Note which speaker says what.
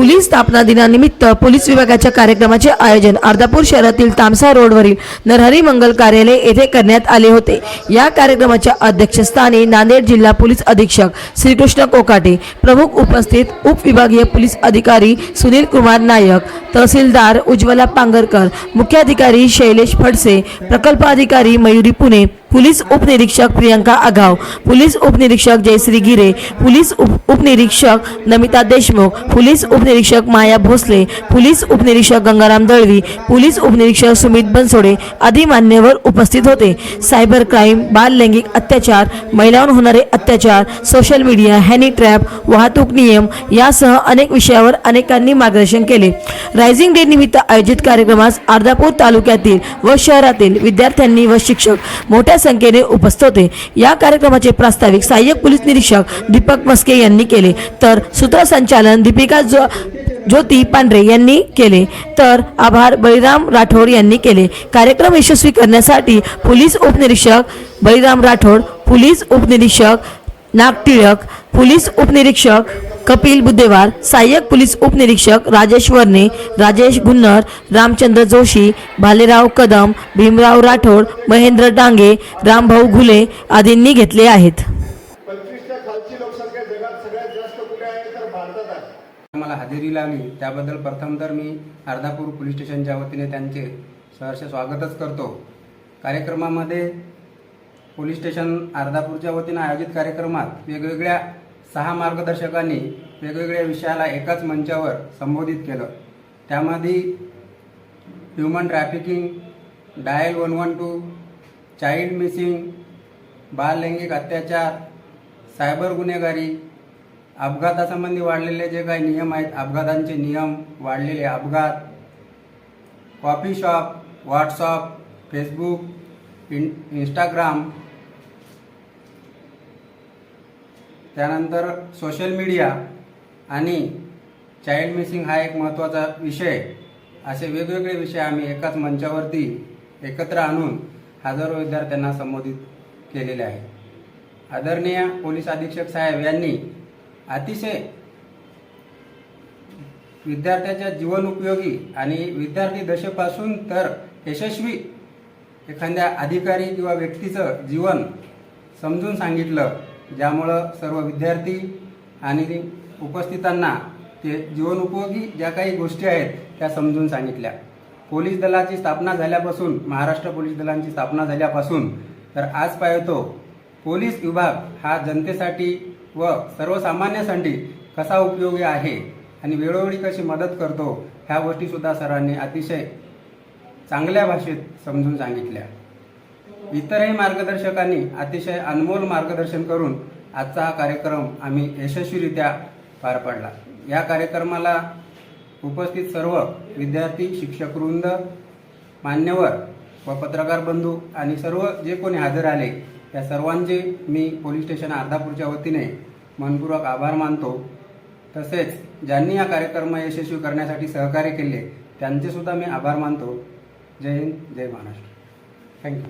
Speaker 1: Police स्थापना दिनानिमित्त police विभागाच्या कार्यक्रमाचे आयोजन अर्धापूर शहरातील तामसा रोडवरील नरहरी मंगल कार्यालय येथे करण्यात आले होते. या कार्यक्रमाच्या अध्यक्षस्थानी नांदेड जिल्हा पोलीस अधीक्षक श्रीकृष्ण कोकाटे प्रमुख उपस्थित उपविभागीय पोलीस अधिकारी सुनील कुमार नायक तहसीलदार उज्ज्वला पांगरकर मुख्याधिकारी शैलेश फडसे प्रकल्प अधिकारी मयुरी पुणे पोलीस उपनिरीक्षक प्रियंका आघाव पोलीस उपनिरीक्षक जयश्री गिरे पोलीस उप उपनिरीक्षक नमिता देशमुख पोलीस उपनिरीक्षक माया भोसले पोलीस उपनिरीक्षक गंगाराम दळवी पोलीस उपनिरीक्षक सुमित बनसोडे आदी मान्यवर उपस्थित होते. सायबर क्राईम बाल लैंगिक अत्याचार महिलांवर होणारे अत्याचार सोशल मीडिया हॅनी ट्रॅप वाहतूक नियम यासह अनेक विषयावर अनेकांनी मार्गदर्शन केले. रायझिंग डे निमित्त आयोजित कार्यक्रमास अर्धापूर तालुक्यातील व शहरातील विद्यार्थ्यांनी व शिक्षक मोठ्या संख्येने उपस्थित होते. या कार्यक्रमाचे प्रास्ताविक सहाय्यक पोलीस निरीक्षक दीपक मस्के यांनी केले. तर सूत्रसंचालन दीपिका जो ज्योती पांढरे यांनी केले. तर आभार बळीराम राठोड यांनी केले. कार्यक्रम यशस्वी करण्यासाठी पोलीस उपनिरीक्षक बळीराम राठोड पोलीस उपनिरीक्षक नागटिळक पोलीस उपनिरीक्षक कपिल बुद्धेवार सहाय्यक पोलीस उपनिरीक्षक राजेश वर्णे राजेश गुन्नर रामचंद्र जोशी भालेराव कदम भीमराव राठोड महेंद्र डांगे रामभाऊ घुले आदींनी घेतले आहेत.
Speaker 2: पंचवीसच्या खालची लोकसंख्या जगात सगळ्यात जास्त कुठे आहे तर भारतात आहे.
Speaker 3: मला हजेरी लावली. त्याबद्दल प्रथम तर मी अर्धापूर पोलीस स्टेशनच्या वतीने त्यांचे सहर्ष स्वागतच करतो. कार्यक्रमामध्ये पोलीस स्टेशन अर्धापूरच्या वतीनं आयोजित कार्यक्रमात वेगवेगळ्या सहा मार्गदर्शकांनी वेगवेगळ्या विषयाला एकाच मंचावर संबोधित केलं. त्यामध्ये human trafficking dial one one two child missing बाल लैंगिक अत्याचार सायबर गुन्हेगारी अपघातासंबंधी वाढलेले जे काही नियम आहेत अपघातांचे नियम वाढलेले अपघात coffee shop WhatsApp Facebook in Instagram त्यानंतर सोशल मीडिया आणि चाइल्ड मिसिंग हा एक महत्त्वाचा विषय. असे वेगवेगळे विषय आम्ही एकाच मंचावरती एकत्र आणून हजारो विद्यार्थ्यांना संबोधित केलेले आहे. आदरणीय पोलीस अधीक्षक साहेब यांनी अतिशय विद्यार्थ्याच्या जीवन उपयोगी आणि विद्यार्थी दशेपासून तर यशस्वी एखाद्या अधिकारी किंवा व्यक्तीचं जीवन समजून सांगितलं. ज्यामुळं सर्व विद्यार्थी आणि उपस्थितांना ते जीवनोपयोगी ज्या काही गोष्टी आहेत त्या समजून सांगितल्या. पोलीस दलाची स्थापना झाल्यापासून महाराष्ट्र पोलीस दलांची स्थापना झाल्यापासून तर आज पाहतो पोलीस विभाग हा जनतेसाठी व सर्वसामान्यांसाठी कसा उपयोगी आहे आणि वेळोवेळी कशी मदत करतो ह्या गोष्टीसुद्धा सरांनी अतिशय चांगल्या भाषेत समजून सांगितल्या. इतरही मार्गदर्शकांनी अतिशय अनमोल मार्गदर्शन करून आजचा हा कार्यक्रम आम्ही यशस्वीरित्या पार पाडला. या कार्यक्रमाला उपस्थित सर्व विद्यार्थी शिक्षकवृंद मान्यवर व पत्रकार बंधू आणि सर्व जे कोणी हजर आले या सर्वांचे मी पोलीस स्टेशन अर्धापूरच्या वतीने मनपूर्वक आभार मानतो. तसेच ज्यांनी या कार्यक्रम यशस्वी करण्यासाठी सहकार्य केले त्यांचेसुद्धा मी आभार मानतो. जय हिंद जय महाराष्ट्र. Thank you